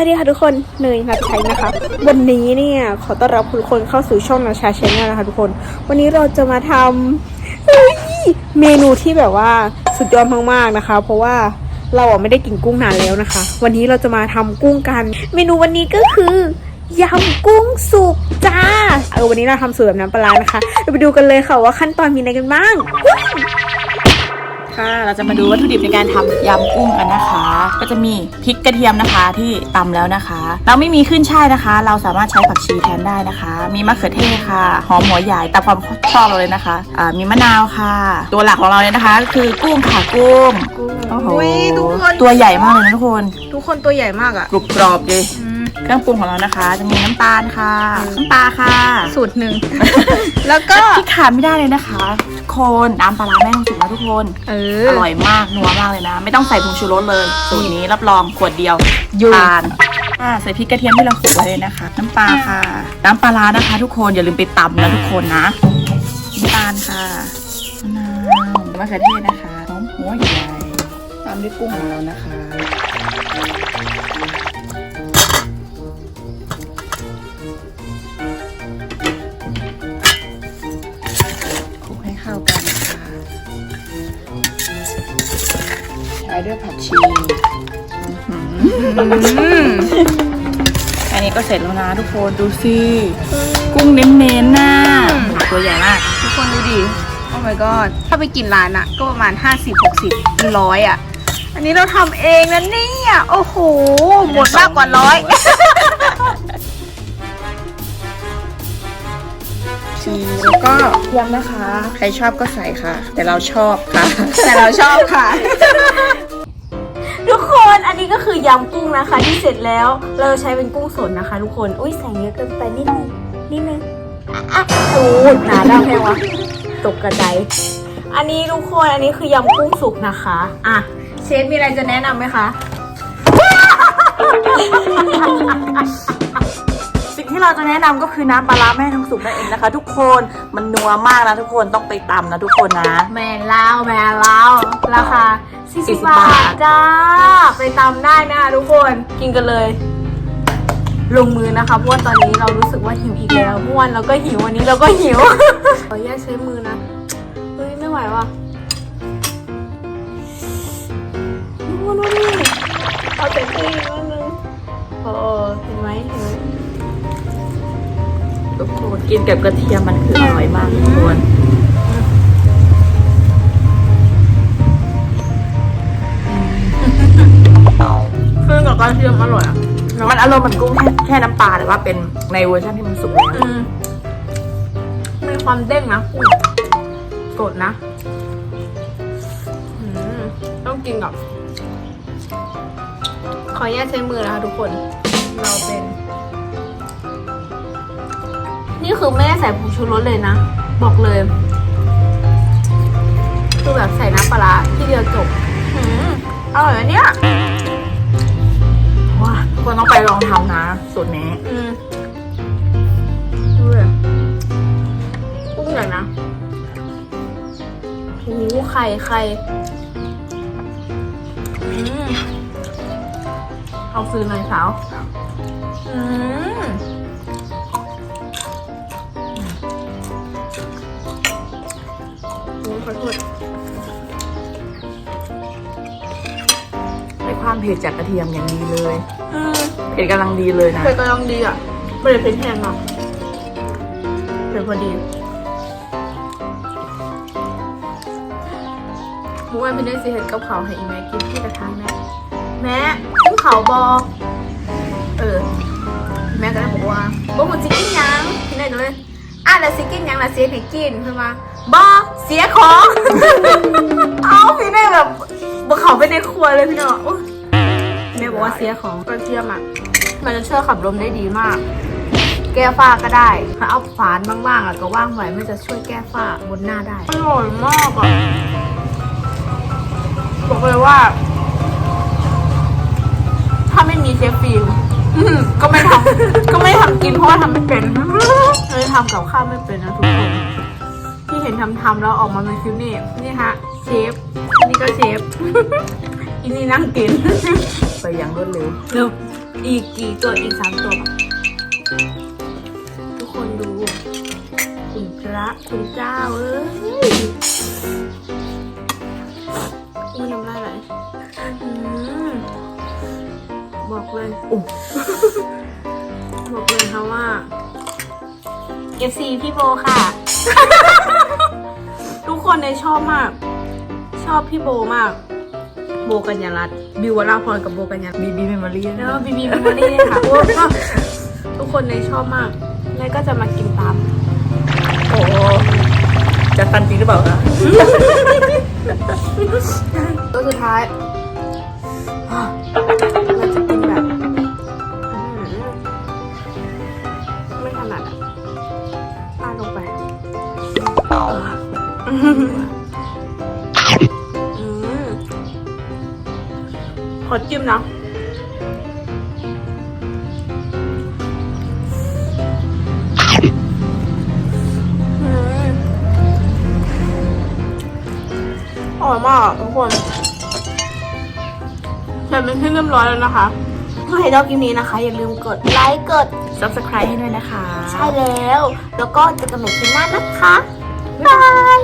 สวัสดีค่ะทุกคนเนยนัทชัยนะคะ วันนี้เนี่ยขอต้อนรับทุกคนเข้าสู่ช่องนาชาชแนลนะคะทุกคน วันนี้เราจะมาทำเฮ้ยเมนูที่แบบว่าสุดยอดมากๆนะคะ เพราะว่าเราอะไม่ได้กินกุ้งนานแล้วนะคะ วันนี้เราจะมาทำกุ้งกัน เมนูวันนี้ก็คือยำกุ้งสุกจ้า เออวันนี้เราทำสูตรแบบน้ำปลาร้านะคะเราไปดูกันเลยค่ะว่าขั้นตอนมีอะไรกันบ้าง ค่ะ เราจะมาดูวัตถุดิบในการทำยำกุ้งกันนะคะ ก็จะมีพริกกระเทียมนะคะที่ตำแล้วนะคะ เราไม่มีขึ้นช่ายนะคะ เราสามารถใช้ผักชีแทนได้นะคะ มีมะเขือเทศค่ะ หอมหัวใหญ่ตามความชอบเราเลยนะคะอ่ามีมะนาวค่ะ ตัวหลักของเราเลยนะคะก็คือกุ้งค่ะกุ้งโอ้โหอุ๊ยทุกคนตัวใหญ่มากเลยนะทุกคน ทุกคนตัวใหญ่มากอะกรุบกรอบเลย เครื่องปรุงของเรานะคะ จะมีน้ำตาลค่ะน้ำปลาค่ะ สูตรหนึ่ง แล้วก็ที่ขาดไม่ได้เลยนะคะทุกคนน้ำปลาร้าแม่ต้องสุกนะทุกคนเออร่อยมากนัวมากเลยนะ ไม่ต้องใส่ผงชูรสเลยสูตรนี้รับรองขวดเดียวอยู่ทานอ่าใส่พริกกระเทียมที่เราโขลกไว้เลยนะคะ น้ำปลาค่ะ น้ำปลาร้านะคะ ทุกคนอย่าลืมไปตำนะทุกคนนะน้ำตาลค่ะมะนาวมะเขือเทศนะคะหอมหัวใหญ่ตามด้วยกุ้งของเรานะคะ ด้วยผักชีอันนี้ก็เสร็จแล้วนะทุกคนดูสิกุ้งเน้นๆน่ะตัวใหญ่มากทุกคนดูดิโอ้ my god ถ้าไปกินร้านอะก็ประมาณ 50 60ร้อยอะอันนี้เราทำเองนะเนี่ยโอ้โหหมดมากกว่าร้อยชีแล้วก็ยำนะคะ ใครชอบก็ใส่ค่ะ แต่เราชอบค่ะ แต่เราชอบค่ะ ทุกคนอันนี้ก็คือยำกุ้งนะคะ ที่เสร็จแล้ว เราใช้เป็นกุ้งสดนะคะ ทุกคน อุ้ยใส่เยอะเกินไปนิดนึงนิดนึงอะอะโอ้ยหนาดำแพงวะตกกระจายอันนี้ทุกคนอันนี้คือยำกุ้งสุกนะคะ อะเชฟมีอะไรจะแนะนำไหมคะ ที่เราจะแนะนำก็คือน้ำปลาร้าแม่ทองสุกนั่นเองนะคะ ทุกคนมันนัวมากนะทุกคนต้องไปตำนะทุกคนนะแม่เล่าแม่เล่าราคา40 40บาทจ้าไปตามได้นะคะทุกคนกินกันเลย ลงมือนะคะเพราะว่าตอนนี้เรารู้สึกว่าหิวอีกแล้วเมื่อวานเราก็หิววันนี้เราก็หิวขออนุญาตใช้มือนะเฮ้ยไม่ไหวว่ะดูดูดิเอาแต่ที่นิดนึงเออเห็นไหมเห็นไหม ทุกคนกินกับกระเทียมมันคืออร่อยมากทุกคนเครื่องกับกระเทียมอร่อยอะมันอารมณ์เหมือนกุ้งแค่แค่น้ำปลาแต่ว่าเป็นในเวอร์ชันที่มันสุกแล้วอืมมีความเด้งนะกุ้งสดนะอืมต้องกินกับ ขออนุญาตใช้มือนะคะทุกคน เราเป็น นี่คือไม่ได้ใส่ผงชูรสเลยนะ บอกเลย คือแบบใส่น้ำปลาร้าที่เดียวจบอืมอร่อยอันเนี้ยว้าทุกคนต้องไปลองทำนะสูตรนี้อืมดูเลยกุ้งใหญ่นะโอ้โหไข่ไข่อืมเอาซื้อหน่อยสาว อืม ผ็ดจากกระเทียมอย่างดีเลยอืมเผ็ดกำลังดีเลยนะเผ็ดกำลังดีอะไม่ได้เผ็ดแห้งหรอกเผ็ดพอดีเมื่อวานพี่ได้สิเห็ดกับเขาวให้อีแม่กินที่กระทะแม่แม่กินเขาวบอเออ แม่ก็เลยบอกว่าบ่หมดสิกินหยังพี่ได้ก็เลยอะแล้วสิกินหยังล่ะเสียให้กินเพิ่นมาบอเสียของ เอาพี่ได้แบบบ่เขาไปในครัวเลยพี่น้องอุ๊ยแม่บอ กว่าเสียของกระเทียมอะ มันจะช่วยขับลมได้ดีมาก แก้ฝ้าก็ได้ ถ้าเอาฝานมากๆอะก็ว่างไว้มันจะช่วยแก้ฝ้าบนหน้าได้ อร่อยมากอะ บอกเลยว่า ถ้าไม่มีเชฟฟิล์มก็ไม่ทำ ก็ไม่ทำกินเพราะว่าทำไม่เป็นเลยทำกับข้าวไม่เป็นนะทุกคน ที่เห็นทำทำแล้วออกมาเป็นคลิปนี่นี่ฮะเชฟ นี่ก็เชฟอินนี่นั่งกิน อย่างรวดเร็วเร็วอีกกี่ตัวอีกสามตัวปะทุกคนดู คุณพระคุณเจ้าเอ้ยมันน้ำลายไหลอืมบอกเลยโอ้บอกเลยค่ะว่า FC พี่โบค่ะ ทุกคนในยชอบมาก ชอบพี่โบมาก โบกัญญารัตน์ บิววราพรกับโบกัญญาบีบีเมมโมรี่แล้วบีบีบิวนี่ค่ะเพราะว่าทุกคนในยชอบมาก แล้วก็จะมากินตามโอ้จะฟันจริงหรือเปล่าคะตัวสุดท้ายอะเราจะกินแบบอื้อหือไม่ถนัดอะปาดลงไป ขอจิ้มนะอืมอร่อยมากอะทุกคนเสร็จเป็นที่เรียบร้อยแล้วนะคะ ถ้าใครชอบคลิปนี้นะคะ อย่าลืมกดไลค์กด subscribe ให้ด้วยนะคะ ใช่แล้ว แล้วก็เจอกันใหม่คลิปหน้านะคะบ๊ายบาย